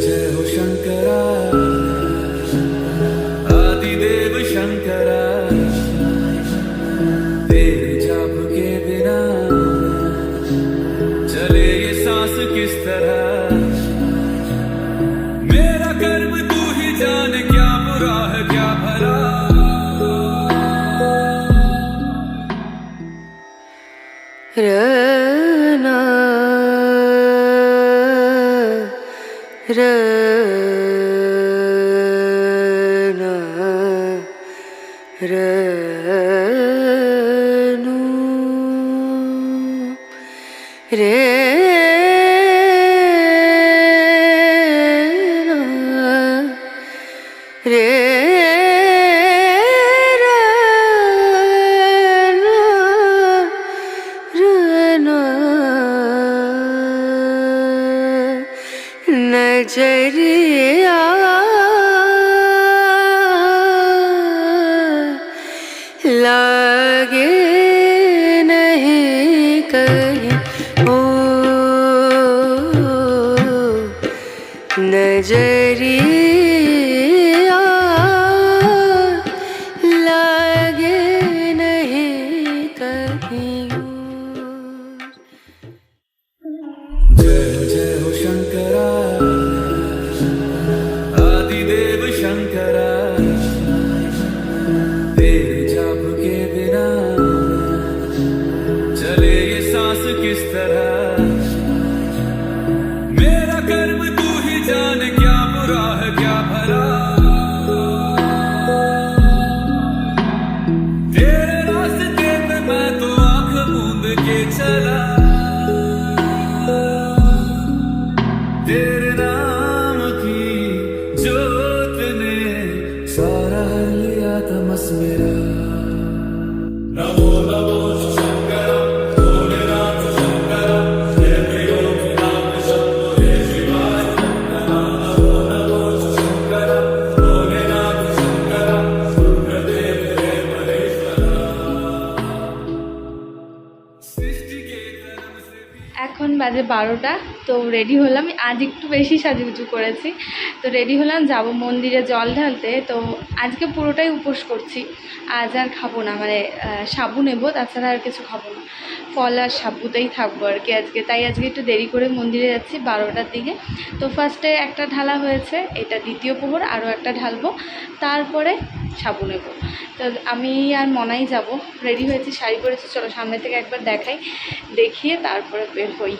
जय हो शंकरा। रे रे नजरिया করি বাজে বারোটা, তো রেডি হলাম। আজ একটু বেশি সাজুগুজু করেছি। তো রেডি হলাম, যাব মন্দিরে জল ঢালতে। তো আজকে পুরোটাই উপোস করছি। আজ আর খাব না মানে সাবু নেব, তাছাড়া আর কিছু খাব না। ফল আর সাবুতেই থাকব আর কি আজকে। তাই আজকে একটু দেরি করে মন্দিরে যাচ্ছি বারোটার দিকে। তো ফার্স্টে একটা ঢালা হয়েছে, এটা দ্বিতীয় প্রহর, আরও একটা ঢালবো। তারপরে সাবু নেব। তো আমি আর মনাই যাব। রেডি হয়েছি, শাড়ি পরেছি। চলো সামনে থেকে একবার দেখাই, দেখিয়ে তারপরে বের হই।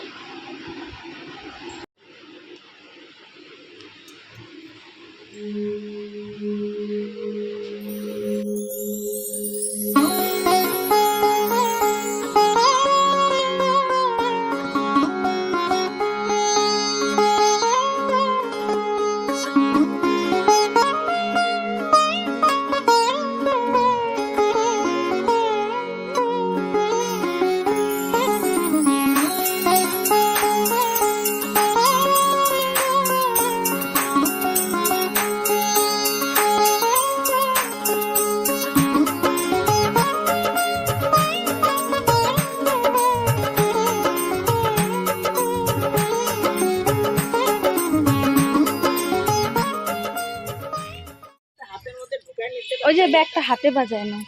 হাতে বাজায় না।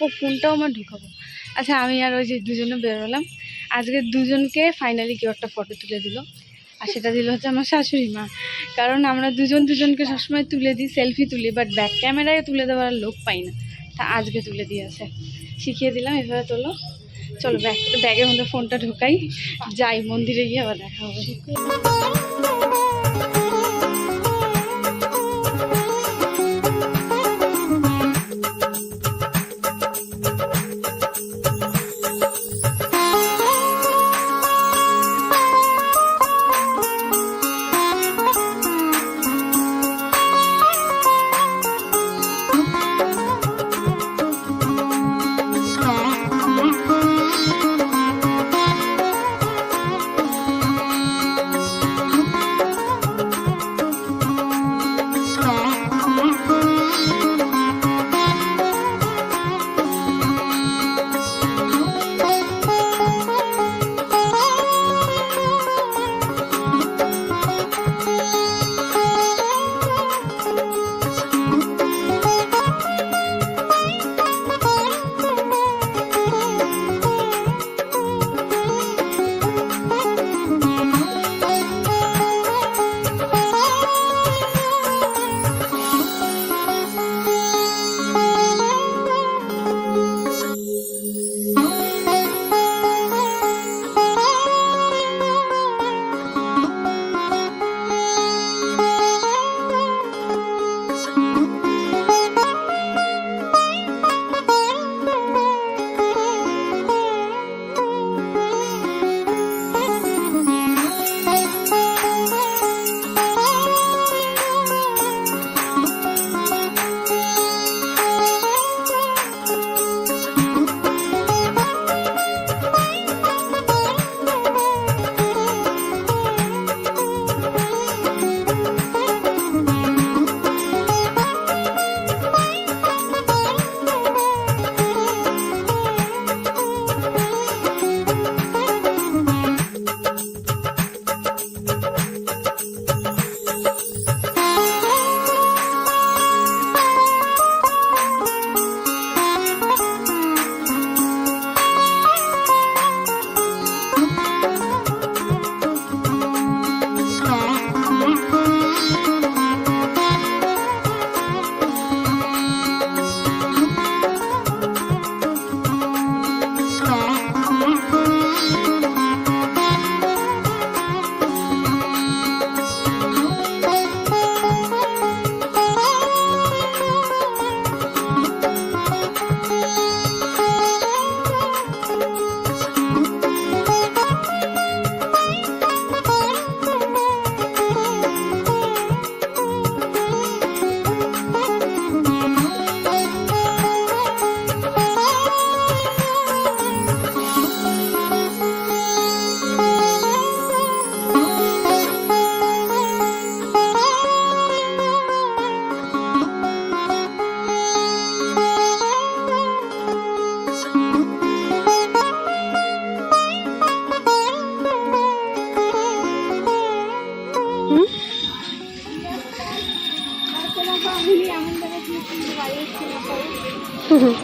ও, ফোনটাও আমার ঢুকাবো। আচ্ছা আমি আর ওই যে দুজনে বেরোলাম। আজকে দুজনকে ফাইনালি কেউ একটা ফটো তুলে দিল। আর সেটা দিল হচ্ছে আমার শাশুড়ি মা। কারণ আমরা দুজন দুজনকে সবসময় তুলে দিই সেলফি তুলি বাট ব্যাক ক্যামেরায় তুলে দেওয়ার লোক পাই না। তা আজকে তুলে দিয়েছে শিখিয়ে দিলাম, এভাবে তোলো। চলো ব্যাগ ব্যাগের মধ্যে ফোনটা ঢুকাই। যাই, মন্দিরে গিয়ে আবার দেখা হবে।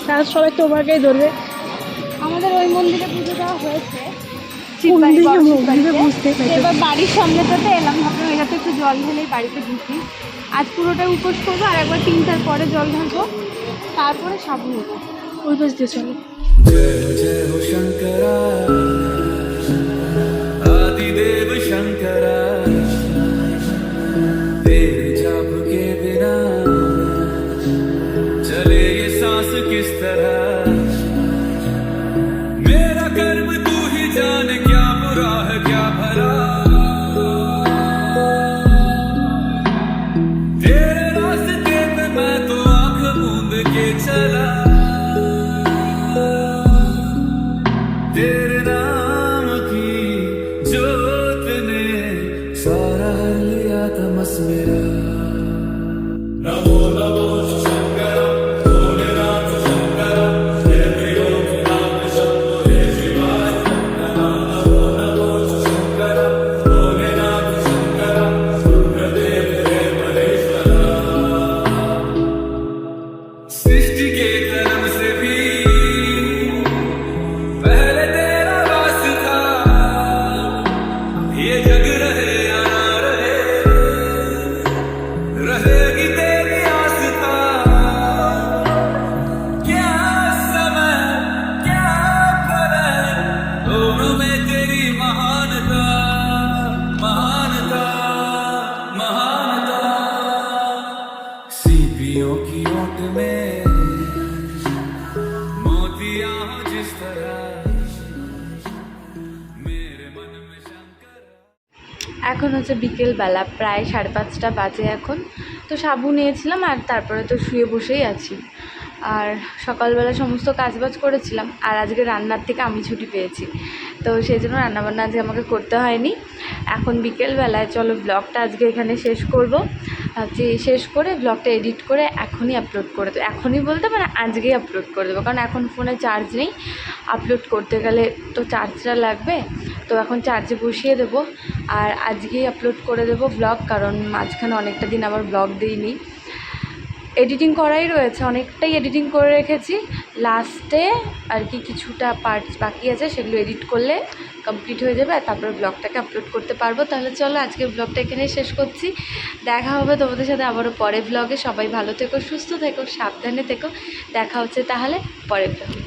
তারা সবাই তোমাকেই ধরবে। আমাদের ওই মন্দিরে পুজো দেওয়া হয়েছে। এবার বাড়ির সামনেটাতে এলাম ভাবলাম এটাতে একটু জল ঢেলেই বাড়িতে ঢুকি। আজ পুরোটা উপোস করব আর একবার তিনটার পরে জল ঢালবো। তারপরে সাবু নেব। ওই পাশ দিয়ে চলো। سار لي تمسمرا نغور এখন হচ্ছে বিকেলবেলা, প্রায় সাড়ে পাঁচটা বাজে এখন। তো সাবু নিয়েছিলাম আর তারপরে তো শুয়ে বসেই আছি। আর সকালবেলা সমস্ত কাজবাজ করেছিলাম আর আজকে রান্নার থেকে আমি ছুটি পেয়েছি। তো সেই জন্য রান্নাবান্না আজকে আমাকে করতে হয়নি। এখন বিকেলবেলায়, চলো ব্লগটা আজকে এখানে শেষ করব। ভাবছি শেষ করে ব্লগটা এডিট করে এখনই আপলোড করে দেবো। এখনই বলতে মানে আজকেই আপলোড করে দেবো, কারণ এখন ফোনে চার্জ নেই। আপলোড করতে গেলে তো চার্জটা লাগবে, তো এখন চার্জে বসিয়ে দেবো। আর আজকেই আপলোড করে দেবো ব্লগ কারণ মাঝখানে অনেকটা দিন আবার ব্লগ দিইনি। এডিটিং করাই রয়েছে, অনেকটাই এডিটিং করে রেখেছি। লাস্টে আর কি কিছুটা পার্টস বাকি আছে, সেগুলো এডিট করলে কমপ্লিট হয়ে যাবে, আর তারপরে ব্লগটাকে আপলোড করতে পারব। তাহলে চলো আজকের ব্লগটা এখানেই শেষ করছি। দেখা হবে তোমাদের সাথে আবারও পরে ব্লগে সবাই ভালো থেকো, সুস্থ থেকো, সাবধানে থেকো। দেখা হচ্ছে তাহলে পরের ব্লগে